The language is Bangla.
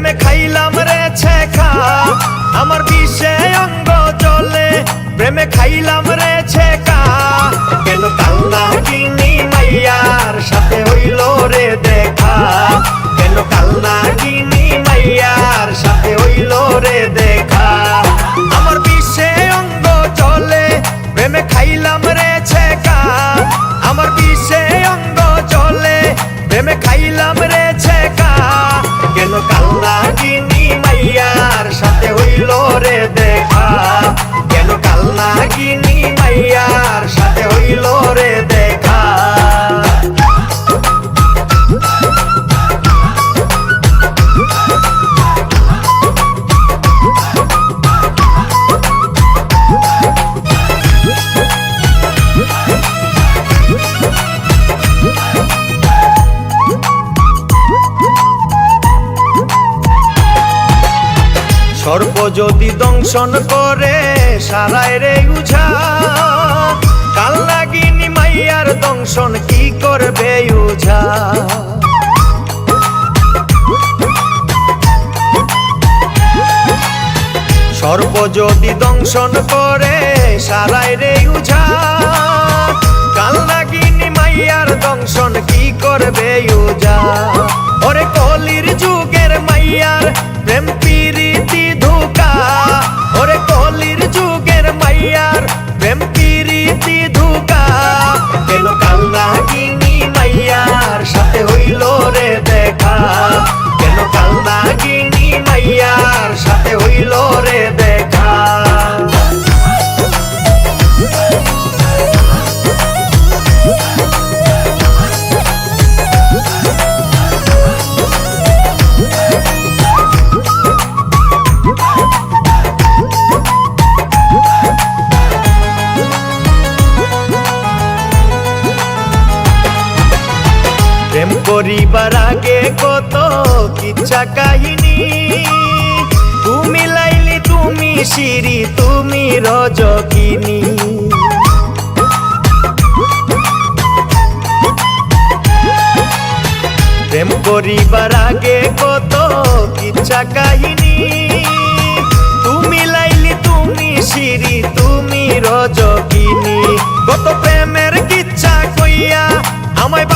প্রেমে খাইলাম রে ছেখা আমার বিষে অঙ্গ চলে প্রেমে খাইলাম রে ছেখা সর্প যদি দংশন করে, সারায় রে উঝা কাল লাগিনি মাইয়ার দংশন কি করবে উঝা সর্প যদি দংশন করে, সারায় রে উঝা কাল লাগিনি মাইয়ার দংশন কি করবে উজা প্রেম করিবার আগে কত কিচ্ছা কাহিনী। তুমি লাইলি, তুমি সিঁড়ি, তুমি রজকিনী। প্রেম করিবার আগে কত কিচ্ছা কাহিনী। তুমি লাইলি, তুমি সিঁড়ি, তুমি রজকিনী। কত প্রেমের কিচ্ছা কইয়া আমায়